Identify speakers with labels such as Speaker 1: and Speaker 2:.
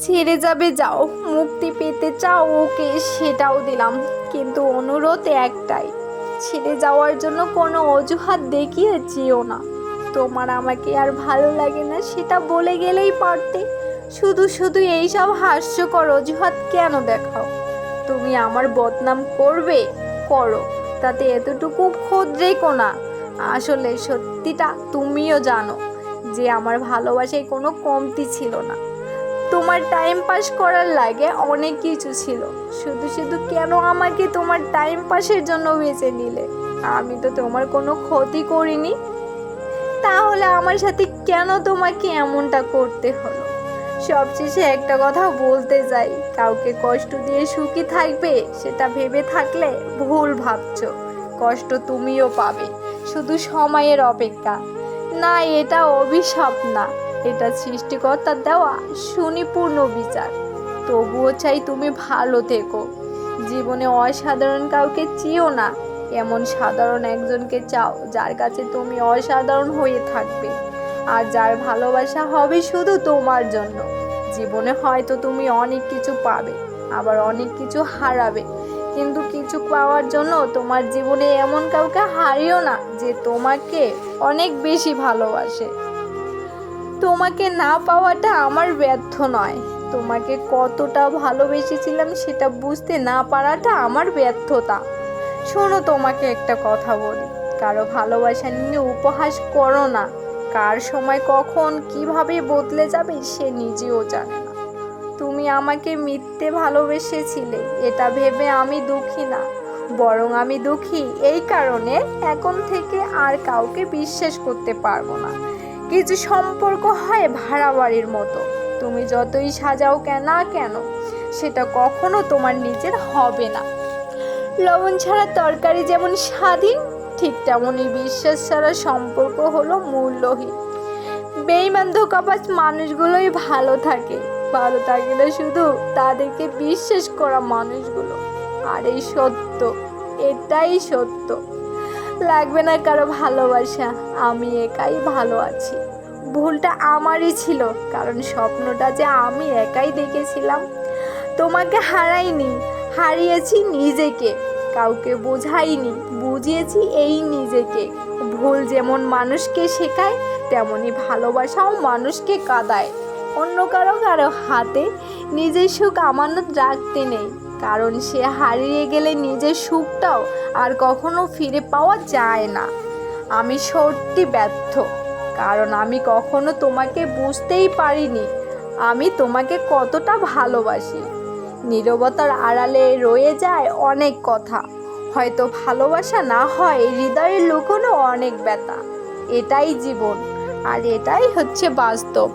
Speaker 1: ছেড়ে যাবে, যাও। মুক্তি পেতে চাও ওকে, সেটাও দিলাম। কিন্তু অনুরোধ একটাই, ছেড়ে যাওয়ার জন্য কোনো অজুহাত দেখিয়ে যেও না। তোমার আমাকে আর ভালো লাগে না, সেটা বলে গেলেই পারতে। শুধু শুধু এইসব হাস্যকর অজুহাত কেন দেখাও? তুমি আমার বদনাম করবে? করো, তাতে এতটুকু খোঁজ রেখো না। আসলে সত্যিটা তুমিও জানো যে আমার ভালোবাসায় কোনো কমতি ছিল না। তোমার টাইম পাস করার লাগে অনেক কিছু ছিল। শুধু শুধু কেন আমাকে তোমার টাইম পাসের জন্য বেছে নিলে? আমি তো তোমার কোনো ক্ষতি করিনি। তাহলে আমার সাথে কেন তোমাকে এমনটা করতে হলো? সবশেষে একটা কথা বলতে যাই, কাউকে কষ্ট দিয়ে সুখী থাকবে, সেটা ভেবে থাকলে ভুল ভাবছ। কষ্ট তুমিও পাবে, শুধু সময়ের অপেক্ষা। না, এটা অভিশাপ না। এটা সৃষ্টিকর্তার দেওয়া সুনিপূর্ণ বিচার। তবুও চাই তুমি ভালো থেকো। জীবনে অসাধারণ কাউকে চিও না। এমন সাধারণ একজনকে চাও যার কাছে তুমি অসাধারণ হয়ে থাকবে। আর যার ভালোবাসা হবে শুধু তোমার জন্য। জীবনে হয়তো তুমি অনেক কিছু পাবে, আবার অনেক কিছু হারাবে। কিন্তু কিছু পাওয়ার জন্য তোমার জীবনে এমন কাউকে হারিও না যে তোমাকে অনেক বেশি ভালোবাসে। তোমাকে না পাওয়াটা আমার ব্যর্থ নয়। তোমাকে কতটা ভালোবেসেছিলাম সেটা বুঝতে না পারাটা আমার ব্যর্থতা। শোনো, তোমাকে একটা কথা বলি। কারও ভালোবাসা নিয়ে উপহাস করো না। কার সময় কখন কীভাবে বদলে যাবে সে নিজেও জানে না। তুমি আমাকে মিথ্যে ভালোবেসেছিলে, এটা ভেবে আমি দুঃখী না। বরং আমি দুঃখী এই কারণে এখন থেকে আর কাউকে বিশ্বাস করতে পারব না। কিছু সম্পর্ক হয় ভাড়া বাড়ির মতো, তুমি যতই সাজাও না কেন, সেটা কখনো তোমার নিজের হবে না। লবণ ছাড়া তরকারি যেমন স্বাধীন, ঠিক তেমনই বিশ্বাস ছাড়া সম্পর্ক হলো মূল্যহীন। বেইমান ধোকাবাজ মানুষগুলোই ভালো থাকে ভালো থাকে না শুধু তাদেরকে বিশ্বাস করা মানুষগুলো। আর এই সত্য, এটাই সত্য। লাগবে না কারও ভালোবাসা। আমি একাই ভালো আছি। ভুলটা আমারই ছিল, কারণ স্বপ্নটা যে আমি একাই দেখেছিলাম, তোমাকে হারাইনি, হারিয়েছি নিজেকে। কাউকে বোঝাইনি, বুঝিয়েছি এই নিজেকে। ভুল যেমন মানুষকে শেখায়, তেমনি ভালোবাসাও মানুষকে কাঁদায়। অন্য কারও কারও হাতে নিজের সুখ আমানত রাখতে নেই। কারণ সে হারিয়ে গেলে নিজের সুখটাও আর কখনো ফিরে পাওয়া যায় না। আমি সত্যি ব্যর্থ, কারণ আমি কখনো তোমাকে বুঝতেই পারিনি। আমি তোমাকে কতটা ভালোবাসি। নীরবতার আড়ালে রয়ে যায় অনেক কথা। হয়তো ভালোবাসা না হয়, হৃদয়ের লুকোনো অনেক ব্যথা। এটাই জীবন, আর এটাই হচ্ছে বাস্তব।